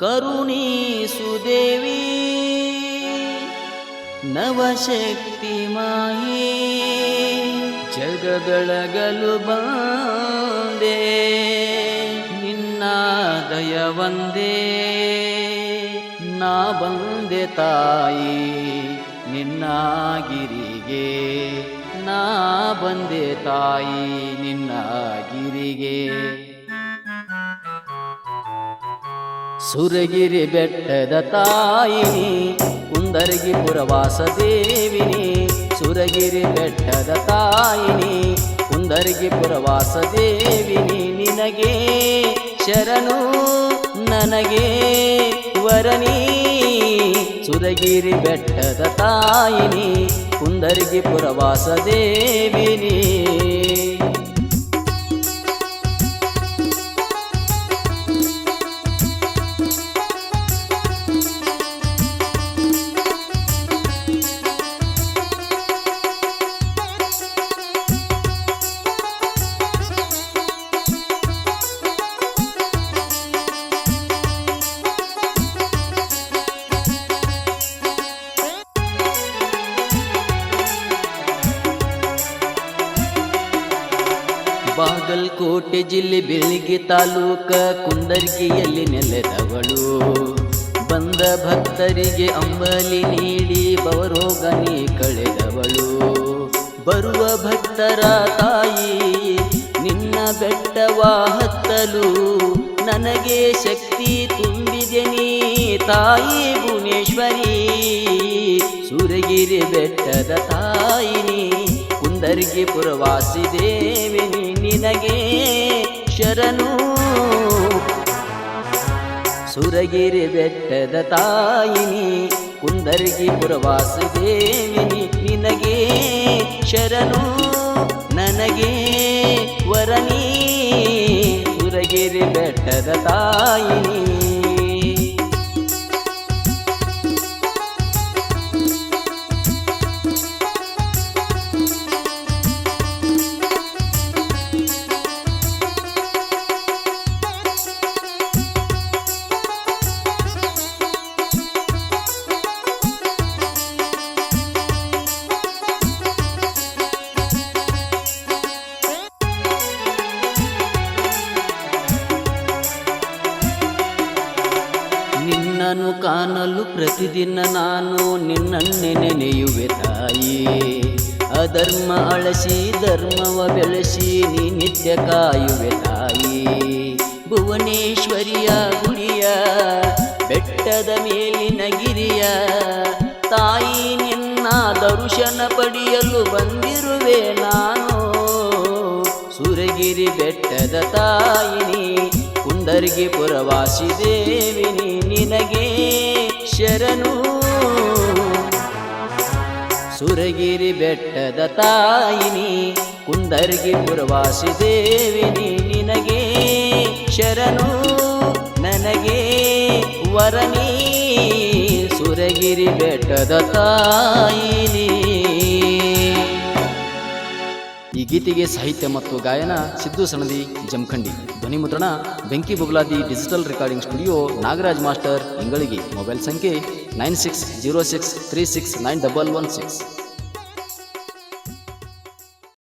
ಕರುಣೀಸು ದೇವಿ ನವಶಕ್ತಿ ಮಾಯೇ ಜಗದೊಳಗಲು ಬಂದೇ ನಿನ್ನ ದಯವೊಂದೇ ನಾ ಬಂದೆ ತಾಯಿ ನಿನ್ನ ಗಿರಿಗೆ ನಾ ಬಂದೆ ತಾಯಿ ನಿನ್ನ ಸುರಗಿರಿ ಬೆಟ್ಟದ ತಾಯಿನಿ, ಕುಂದರಗಿ ಪುರವಾಸ ದೇವಿನಿ, ಸುರಗಿರಿ ಬೆಟ್ಟದ ತಾಯಿನಿ, ಕುಂದರಗಿ ಪುರವಾಸ ದೇವಿನಿ, ನಿನಗೆ ಶರಣು, ನನಗೆ ವರನಿ. ಸುರಗಿರಿ ಬೆಟ್ಟದ ತಾಯಿನಿ, ಕುಂದರಗಿ ಪುರವಾಸ ದೇವಿನಿ. ಬಾಗಲಕೋಟೆ ಜಿಲ್ಲೆ ಬೆಳಗ್ಗೆ ತಾಲೂಕ ಕುಂದರ್ಗಿಯಲ್ಲಿ ನೆಲೆದವಳು. ಬಂದ ಭಕ್ತರಿಗೆ ಅಂಬಲಿ ನೀಡಿ ಬವರೋಗನಿ ಕಳೆದವಳು. ಬರುವ ಭಕ್ತರ ತಾಯಿ, ನಿನ್ನ ಬೆಟ್ಟವ ಹತ್ತಲು ನನಗೆ ಶಕ್ತಿ ತುಂಬಿದೆ ನೀ ತಾಯಿ ಭುವನೇಶ್ವರಿ. ಸೂರಗಿರಿ ಬೆಟ್ಟದ ತಾಯಿನಿ ಕುಂದರ್ಗಿ ಪುರವಾಸಿ ದೇವಿ, ನಿನಗೆ ಶರಣು. ಸುರಗಿರಿ ಬೆಟ್ಟದ ತಾಯಿನಿ, ಕುಂದರ್ಗಿ ಪುರವಾಸಿ ದೇವಿ ನಿನಗೆ ಶರಣು. ನನಗೆ ವರನಿ, ಸುರಗಿರಿ ಬೆಟ್ಟದ ತಾಯಿನಿ ನಿನ್ನನ್ನು ಕಾಣಲು ಪ್ರತಿದಿನ ನಾನು ನಿನ್ನನ್ನೇ ನೆನೆಯುವೆ ತಾಯಿ. ಅಧರ್ಮ ಅಳಸಿ, ಧರ್ಮವ ಬೆಳೆಸಿ ನೀ ನಿತ್ಯ ಕಾಯುವೆ ತಾಯಿ. ಭುವನೇಶ್ವರಿಯ ಗುಡಿಯ ಬೆಟ್ಟದ ಮೇಲಿನ ಗಿರಿಯ ತಾಯಿ, ನಿನ್ನ ದರ್ಶನ ಪಡೆಯಲು ಬಂದಿರುವೆ ನಾನು. ಸುರಗಿರಿ ಬೆಟ್ಟದ ತಾಯಿನಿ ಕುಂದರ್ಗಿ ಪುರವಾಸಿ ದೇವಿನಿ ನಿನಗೆ ಶರಣು. ಸುರಗಿರಿ ಬೆಟ್ಟದ ತಾಯಿನಿ ಕುಂದರ್ಗಿ ಪುರವಾಸಿ ದೇವಿನಿ ನಿನಗೆ ಶರಣು. ನನಗೆ ವರನಿ ಸುರಗಿರಿ ಬೆಟ್ಟದ ತಾಯಿನಿ ಗೀತೆಗೆ ಸಾಹಿತ್ಯ ಮತ್ತು ಗಾಯನ, ಸಿದ್ದು ಸಣದಿ ಜಮಖಂಡಿ. ಧ್ವನಿ ಮುದ್ರಣ, ಬೆಂಕಿ ಬುಗ್ಲಾದಿ digital recording studio, Nagaraj master, ಇಂಗಳಿಗೆ. Mobile ಸಂಖ್ಯೆ, nine six zero six three six nine double one six.